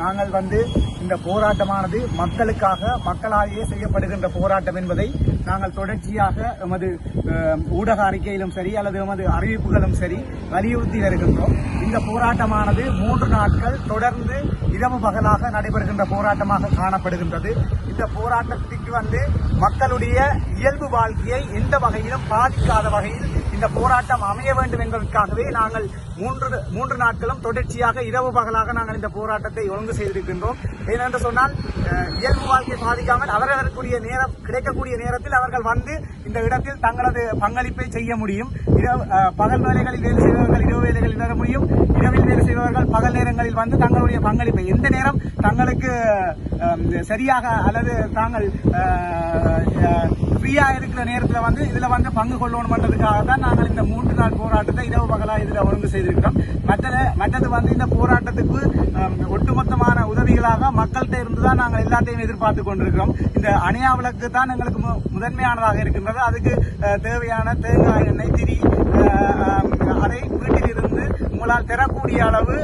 நாங்கள் வந்து இந்த போராட்டமானது மக்களுக்காக மக்களாலேயே செய்யப்படுகின்ற போராட்டம் என்பதை நாங்கள் தொடர்ச்சியாக எமது ஊடக அறிக்கையிலும் சரி அல்லது எமது அறிவிப்புகளும் சரி வலியுறுத்தி வருகின்றோம். இந்த போராட்டமானது மூன்று நாட்கள் தொடர்ந்து இரவு பகலாக நடைபெறுகின்ற போராட்டமாக காணப்படுகின்றது. இந்த போராட்டத்திற்கு வந்து மக்களுடைய இயல்பு வாழ்க்கையை எந்த வகையிலும் பாதிக்காத வகையில் இந்த போராட்டம் அமைய வேண்டும் என்பதற்காகவே நாங்கள் மூன்று மூன்று நாட்களும் தொடர்ச்சியாக இரவு பகலாக நாங்கள் இந்த போராட்டத்தை ஒழுங்கு செய்திருக்கின்றோம். ஏனென்று சொன்னால் இயல்பு வாழ்க்கை பாதிக்காமல் அவரவருக்குரிய நேரம் கிடைக்கக்கூடிய நேரத்தில் அவர்கள் வந்து இந்த இடத்தில் தங்களது பங்களிப்பை செய்ய முடியும். இரவு பகல் வேலைகளில் வேலை செய்பவர்கள் இரவு வேலைகளில் வர முடியும். இரவில் வேலை செய்பவர்கள் பகல் நேரங்களில் வந்து தங்களுடைய பங்களிப்பை எந்த நேரம் தங்களுக்கு சரியாக அல்லது தாங்கள் ஃப்ரீயா இருக்கிற நேரத்தில் வந்து இதுல வந்து பங்கு கொள்ளணும்ன்றதுக்காக தான் நாங்கள் இந்த மூன்று நாள் போராட்டத்தை இரவு பகலா இதுல ஒழுங்கு செய்திருக்கிறோம். மற்றது மற்றது வந்து இந்த போராட்டத்துக்கு ஒட்டுமொத்தமான உதவிகளாக மக்கள்கிட்ட இருந்து தான் நாங்கள் எல்லாத்தையும் எதிர்பார்த்து கொண்டிருக்கிறோம். இந்த அணையா விளக்கு தான் எங்களுக்கு மு- முதன்மையானதாக இருக்கின்றது. அதுக்கு தேவையான தேங்காய் எண்ணெய் திரி அதை வீட்டிலிருந்து உங்களால் தரக்கூடிய அளவு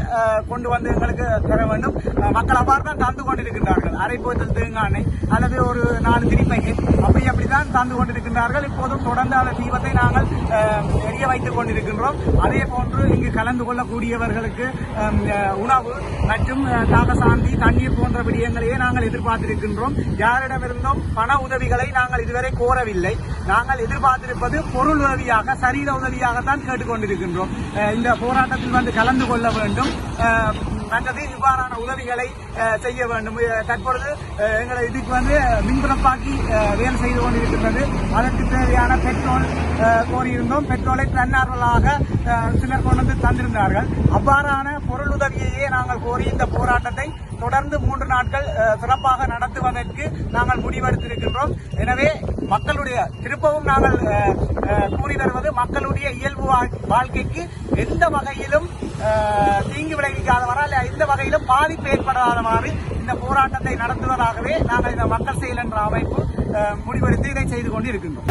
கொண்டு வந்து எங்களுக்கு தர வேண்டும். மக்கள் அவ்வாறு தான் தந்து கொண்டிருக்கின்றார்கள். அரை தேங்காய் அல்லது ஒரு நாலு திரிப்பைக்கு தந்து கொண்டிருக்கின்றார்கள் இப்போதும் தொடர்ந்து அந்த தீபத்தை நாங்கள் எரிய வைத்துக் கொண்டிருக்கின்றோம் அதே போன்று இங்கு கலந்து கொள்ளக்கூடியவர்களுக்கு உணவு மற்றும் தாகசாந்தி தண்ணீர் போன்ற விடயங்களையே நாங்கள் எதிர்பார்த்திருக்கின்றோம். யாரிடமிருந்தும் பண உதவிகளை நாங்கள் இதுவரை கோரவில்லை. நாங்கள் எதிர்பார்த்திருப்பது பொருள் உதவியாக சரீர உதவியாகத்தான் கேட்டுக்கொண்டிருக்கின்றோம். இந்த போராட்டத்தில் வந்து கலந்து கொள்ள வேண்டும். மற்றது இவ்வாறான உதவிகளை செய்ய வேண்டும். தற்பொழுது எங்களை இதுக்கு வந்து மின்புறப்பாக்கி வேலை செய்து கொண்டிருக்கின்றது. அதற்கு தேவையான பெட்ரோல் கோரியிருந்தோம். பெட்ரோலை தன்னார்வலாக சிலர் கொண்டு வந்து தந்திருந்தார்கள். அவ்வாறான பொருள் உதவியையே நாங்கள் கோரி இந்த போராட்டத்தை தொடர்ந்து மூன்று நாட்கள் சிறப்பாக நடத்துவதற்கு நாங்கள் முடிவெடுத்திருக்கின்றோம். எனவே மக்களுடைய திருப்பவும் நாங்கள் கூறி வருவது மக்களுடைய இயல்பு வாழ்- வாழ்க்கைக்கு எந்த வகையிலும் தீங்கு விளைவிக்காதவரா எந்த வகையிலும் பாதிப்பு ஏற்படாதவாறு இந்த போராட்டத்தை நடத்துவதாகவே நாங்கள் இந்த மக்கள் செயல் என்ற அமைப்பு முடிவெடுத்து இதை செய்து கொண்டு இருக்கின்றோம்